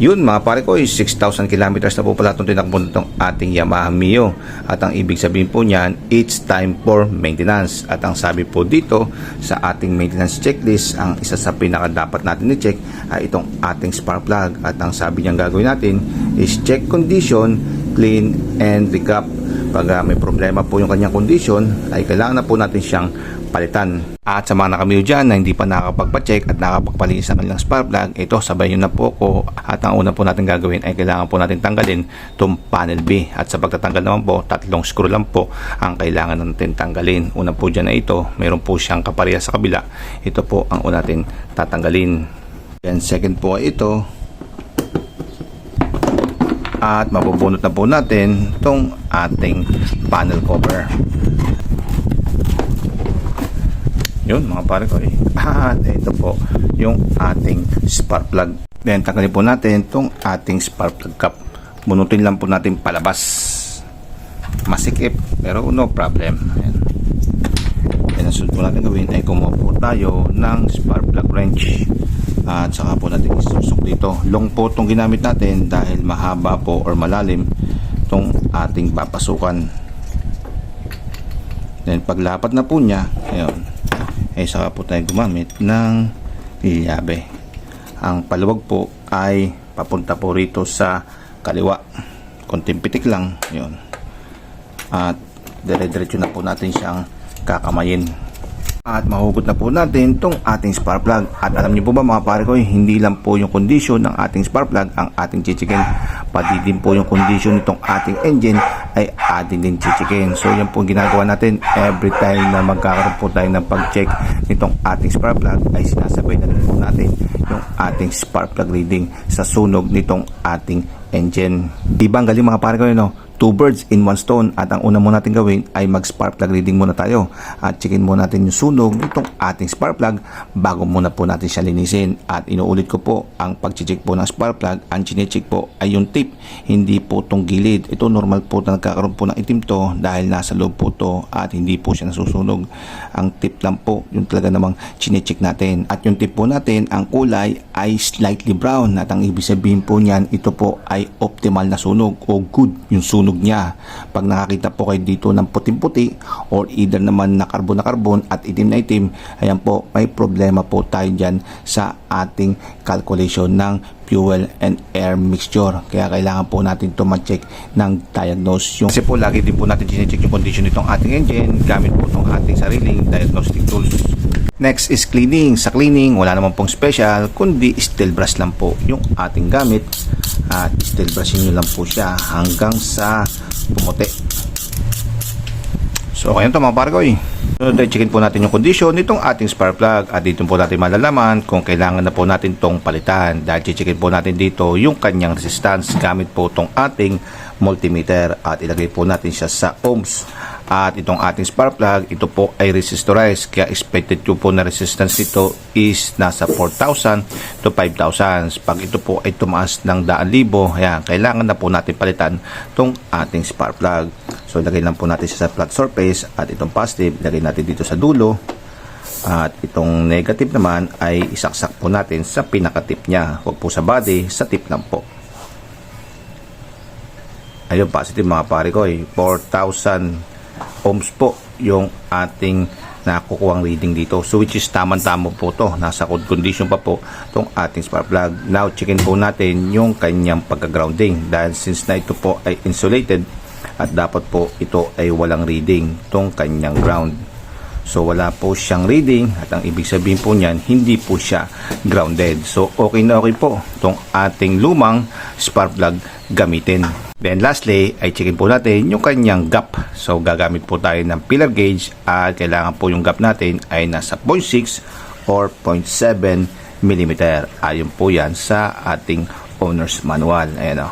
Yun mga pare ko, 6,000 kilometers na po pala itong tinakbo itong ating Yamaha Mio. At ang ibig sabihin po niyan, it's time for maintenance. At ang sabi po dito sa ating maintenance checklist, ang isa sa pinaka dapat natin i-check ay itong ating spark plug. At ang sabi niyang gagawin natin is check condition, clean, and recap. Pag ah, may problema po yung kanyang condition, ay kailangan na po natin siyang palitan. At sa mga nakamiyo dyan na hindi pa nakakapagpa-check at nakakapagpalinis sa kanilang spark plug, ito sabay nyo na po ko at ang una po natin gagawin ay kailangan po natin tanggalin itong panel B. At sa pagtatanggal naman po, tatlong screw lang po ang kailangan natin tanggalin. Una po dyan na ito, mayroon po siyang kapareha sa kabila. Ito po ang una natin tatanggalin. Then second po ay ito, at mabubunot na po natin itong ating panel cover yun mga pare ko eh. At ito po yung ating spark plug. Then tanggalin po natin itong ating spark plug cap. Bunutin lang po natin palabas. Masikip pero no problem. Ayan. Then ang sunod po natin gawin ay kumuha po tayo ng spark plug wrench. At saka po natin isusok dito. Long po itong ginamit natin dahil mahaba po or malalim itong ating papasukan. Then paglapat na po niya, ayun, ay saka po tayo gumamit ng liyabe. Ang paluwag po ay papunta po rito sa kaliwa. Konting pitik lang, yun. At dire-diretso na po natin siyang kakamayin. At mahugot na po natin itong ating spark plug. At alam niyo po ba mga pare ko, hindi lang po yung condition ng ating spark plug ang ating chichikin. Pati din po yung condition nitong ating engine ay ating din chichikin. So yan po ginagawa natin every time na magkakaroon po tayo ng pag-check nitong ating spark plug ay sinasabay na po natin yung ating spark plug reading sa sunog nitong ating engine. Diba ang galing mga pare ko yun, no? Two birds in one stone. At ang una mo natin gawin ay mag spark plug. Reading muna tayo. At checkin muna natin yung sunog nitong ating spark plug bago muna po natin siya linisin. At inuulit ko po ang pag-check po ng spark plug. Ang chinecheck po ay yung tip hindi po tong gilid. Ito normal po na nagkakaroon po ng itim to dahil nasa loob po to at hindi po siya nasusunog. Ang tip lang po yung talaga namang chinecheck natin. At yung tip po natin ang kulay ay slightly brown. At ang ibig sabihin po niyan ito po ay optimal na sunog o good yung sunog niya. Pag nakakita po kayo dito ng puting-puti or either naman na karbon na karbon at itim na itim, ayan po, may problema po tayo dyan sa ating calculation ng fuel and air mixture. Kaya kailangan po natin ito ma-check ng diagnose. Yung, kasi po lagi din po natin chinecheck yung condition nitong ating engine gamit po itong ating sariling diagnostic tools. Next is cleaning. Sa cleaning, wala naman pong special, kundi steel brush lang po yung ating gamit. At steel brushin nyo lang po siya hanggang sa pumuti. So, kaya ito mga pargoy. Sunod ay checkin po natin yung condition nitong ating spark plug at dito po natin malalaman kung kailangan na po natin tong palitan. Dahil checkin po natin dito yung kanyang resistance gamit po tong ating multimeter at ilagay po natin siya sa ohms. At itong ating spark plug, ito po ay resistorized. Kaya expected po na resistance nito is nasa 4,000 to 5,000. Pag ito po ay tumaas ng 1,000, ayan, kailangan na po natin palitan itong ating spark plug. So, ilagay lang po natin siya sa flat surface at itong positive, ilagay natin dito sa dulo. At itong negative naman ay isaksak po natin sa pinaka-tip niya. Huwag po sa body, sa tip lang po. Ayun, positive mga pare ko eh. 4,000 ohms po yung ating nakukuhang reading dito. So which is tamang-tama po to. Nasa good condition pa po itong ating spark plug. Now checkin po natin yung kanyang pagka-grounding dahil since na ito po ay insulated at dapat po ito ay walang reading itong kanyang ground. So wala po siyang reading at ang ibig sabihin po niyan hindi po siya grounded. So okay na okay po itong ating lumang spark plug gamitin. Then lastly ay checkin po natin yung kanyang gap. So gagamit po tayo ng pillar gauge at kailangan po yung gap natin ay nasa 0.6 or 0.7 mm. Ayon po yan sa ating owner's manual. Ayan o.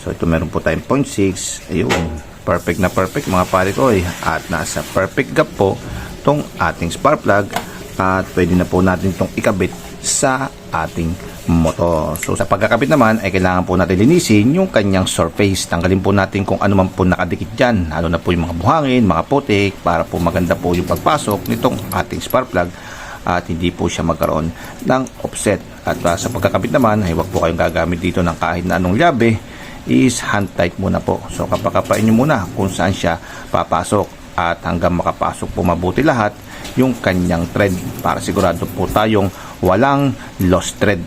So ito meron po tayong 0.6. Ayun. Perfect na perfect mga pare ko eh. At nasa perfect gap po tong ating spark plug at pwede na po natin itong ikabit sa ating motor. So sa pagkakabit naman ay kailangan po natin linisin yung kanyang surface. Tanggalin po natin kung ano man po nakadikit dyan. Lalo na po yung mga buhangin, mga putik para po maganda po yung pagpasok nitong ating spark plug at hindi po siya magkaroon ng offset At ah, sa pagkakabit naman, ay huwag po kayong gagamit dito ng kahit na anong llabe is hand tight muna po. So kapakapain nyo muna kung saan siya papasok at hanggang makapasok po mabuti lahat yung kanyang thread para sigurado po tayong walang lost thread.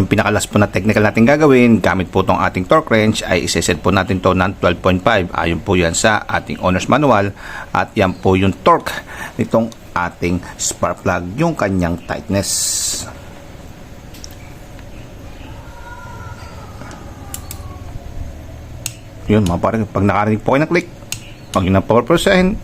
Yung pinakalas po na technical natin gagawin, gamit po itong ating torque wrench ay iseset po natin to ng 12.5. Ayon po yan sa ating owner's manual at yan po yung torque nitong ating spark plug, yung kanyang tightness. Yun mga pare, pag nakarinig po kayo ng click, pag yun ang power percent,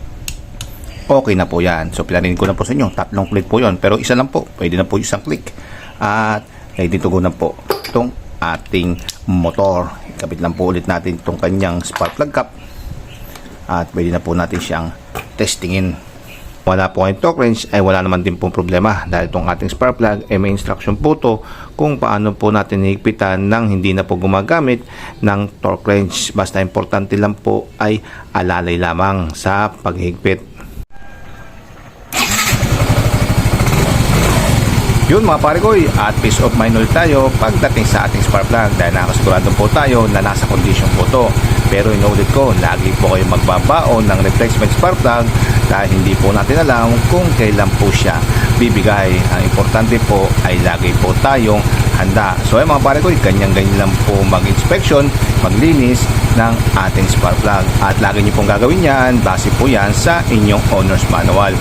okay na po yan. So, pinarinig ko na po sa inyo. Tatlong click po yon Pero isa lang po. Pwede na po isang click. At, ready to go na po itong ating motor. Ikabit lang po ulit natin itong kanyang spark plug cap. At, pwede na po natin siyang testingin. Wala po kayong torque wrench ay wala naman din pong problema dahil itong ating spark plug ay may instruction po to kung paano po natin higpitan nang hindi na po gumagamit ng torque wrench. Basta importante lang po ay alalay lamang sa paghigpit. Yun mga pare ko, at peace of mind ulit tayo pagdating sa ating spark plug dahil nakasigurado po tayo na nasa condition po to. Pero inulit ko, lagi po kayo magbabaon ng replacement spark plug dahil hindi po natin alam kung kailan po siya bibigay. Ang importante po ay lagi po tayong handa. So ay mga pare ko, ganyan-ganyan lang po mag-inspection, maglinis ng ating spark plug. At lagi niyo pong gagawin yan, base po yan sa inyong owner's manual.